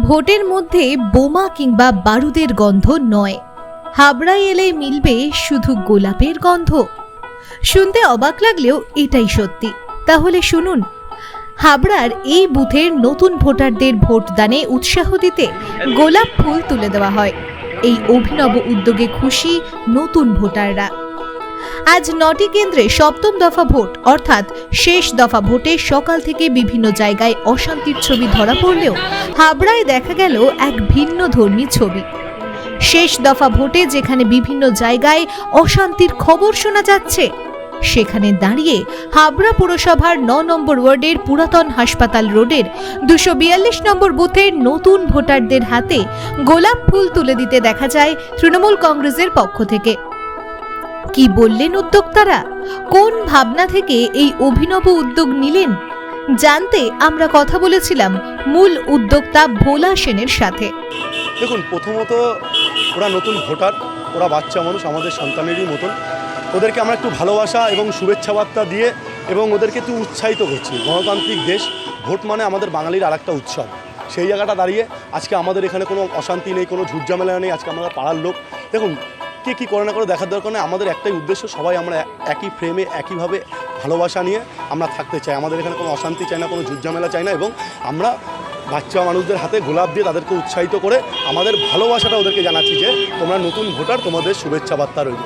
ভোটের মধ্যে বোমা কিংবা বারুদের গন্ধ নয়। হাবড়ায় এলে মিলবে শুধু গোলাপের গন্ধ। শুনতে অবাক লাগলেও এটাই সত্যি। তাহলে শুনুন, হাবড়ার এই বুথের নতুন ভোটারদের ভোটদানে উৎসাহ দিতে গোলাপ ফুল তুলে দেওয়া হয়। এই অভিনব উদ্যোগে খুশি নতুন ভোটাররা। আজ নটি কেন্দ্রে সপ্তম দফা ভোট, অর্থাৎ শেষ দফা ভোটে সকাল থেকে বিভিন্ন জায়গায় অশান্তির ছবি ধরা পড়লেও হাবড়ায় দেখা গেল এক ভিন্ন ধর্মী ছবি। শেষ দফা ভোটে যেখানে বিভিন্ন জায়গায় অশান্তির খবর শোনা যাচ্ছে, সেখানে দাঁড়িয়ে হাবড়া পুরসভার ন নম্বর ওয়ার্ডের পুরাতন হাসপাতাল রোডের দুশো বিয়াল্লিশ নম্বর বুথের নতুন ভোটারদের হাতে গোলাপ ফুল তুলে দিতে দেখা যায় তৃণমূল কংগ্রেসের পক্ষ থেকে। কি বললেন উদ্যোক্তারা? কোন ভাবনা থেকে এই অভিনব উদ্যোগ নিলেন? জানতে আমরা কথা বলেছিলাম মূল উদ্যোক্তা ভোলা সেনের সাথে। দেখুন, প্রথমত ওরা নতুন ভোটার, ওরা বাচ্চা মানুষ, আমাদের সন্তানেরই মতন। ওদেরকে আমরা একটু ভালোবাসা এবং শুভেচ্ছা বার্তা দিয়ে এবং ওদেরকে একটু উৎসাহিত করছি। গণতান্ত্রিক দেশ, ভোট মানে আমাদের বাঙালির আর একটা উৎসব। সেই জায়গাটা দাঁড়িয়ে আজকে আমাদের এখানে কোনো অশান্তি নেই, কোনো ঝুটঝামেলা নেই, আজকে আমরা পাড়ার লোক। দেখুন কে কী করে না করে দেখার দরকার নেই। আমাদের একটাই উদ্দেশ্য সবাই আমরা একই ফ্রেমে একইভাবে ভালোবাসা নিয়ে আমরা থাকতে চাই। আমাদের এখানে কোনো অশান্তি চাই না কোনো ঝুটঝামেলা চাই না এবং আমরা বাচ্চা মানুষদের হাতে গোলাপ দিয়ে তাদেরকে উৎসাহিত করে আমাদের ভালোবাসাটা ওদেরকে জানাচ্ছি যে তোমরা নতুন ভোটার তোমাদের শুভেচ্ছা বার্তা রইল।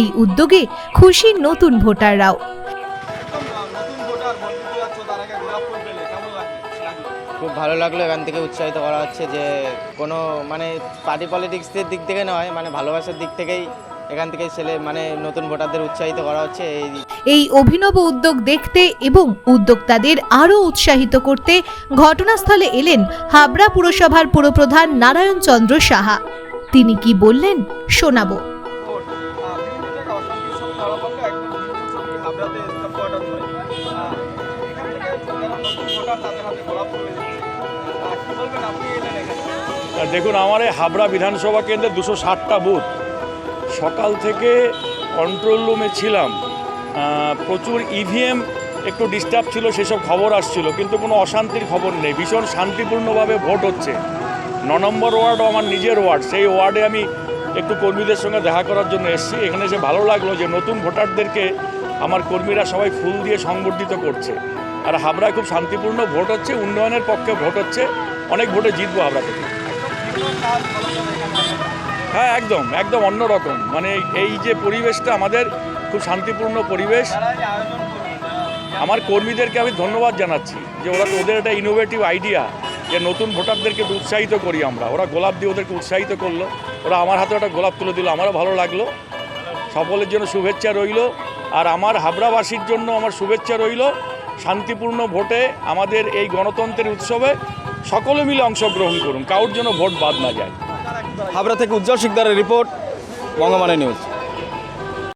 এই উদ্যোগে খুশি নতুন ভোটাররাও। খুব ভালো লাগল এখান থেকে উৎসাহিত করা হচ্ছে যে কোনো মানে পার্টি পলিটিক্সের দিক থেকে নয় মানে ভালোবাসার দিক থেকেই এখান থেকে ছেলে মানে নতুন ভোটারদের উৎসাহিত করা হচ্ছে এই এই অভিনব উদ্যোগ দেখতে এবং উদ্যোক্তাদের আরও উৎসাহিত করতে ঘটনাস্থলে এলেন হাবড়া পুরসভার পুরপ্রধান নারায়ণ চন্দ্র সাহা। তিনি কি বললেন শোনাবো। দেখুন, আমার এই হাবড়া বিধানসভা কেন্দ্রে দুশো ষাটটা বুথ। সকাল থেকে কন্ট্রোল রুমে ছিলাম। প্রচুর ইভিএম একটু ডিস্টার্ব ছিল, সেসব খবর আসছিল, কিন্তু কোনো অশান্তির খবর নেই। ভীষণ শান্তিপূর্ণভাবে ভোট হচ্ছে। ন নম্বর ওয়ার্ডও আমার নিজের ওয়ার্ড। সেই ওয়ার্ডে আমি একটু কর্মীদের সঙ্গে দেখা করার জন্য এসেছি। এখানে এসে ভালো লাগল যে নতুন ভোটারদেরকে আমার কর্মীরা সবাই ফুল দিয়ে সংবর্ধিত করছে। আর হাবড়ায় খুব শান্তিপূর্ণ ভোট হচ্ছে, উন্নয়নের পক্ষে ভোট হচ্ছে, অনেক ভোটে জিতবো হাবড়া থেকে। হ্যাঁ একদম একদম অন্যরকম মানে এই যে পরিবেশটা আমাদের, খুব শান্তিপূর্ণ পরিবেশ। আমার কর্মীদেরকে আমি ধন্যবাদ জানাচ্ছি যে ওরা ওদের একটা ইনোভেটিভ আইডিয়া যে নতুন ভোটারদেরকে উৎসাহিত করি আমরা। ওরা গোলাপ দিয়ে ওদেরকে উৎসাহিত করল। ওরা আমার হাতে একটা গোলাপ তুলে দিল, আমারও ভালো লাগল। সকলের জন্য শুভেচ্ছা রইল। আর আমার হাবড়াবাসীর জন্য আমার শুভেচ্ছা রইল। শান্তিপূর্ণ ভোটে আমাদের এই গণতন্ত্রের উৎসবে সকলে মিলে অংশগ্রহণ করুন। কারোর জন্য ভোট বাদ না যায়। হাবড়া থেকে উজ্জ্বল শিকদারের রিপোর্ট বঙ্গমানে নিউজ।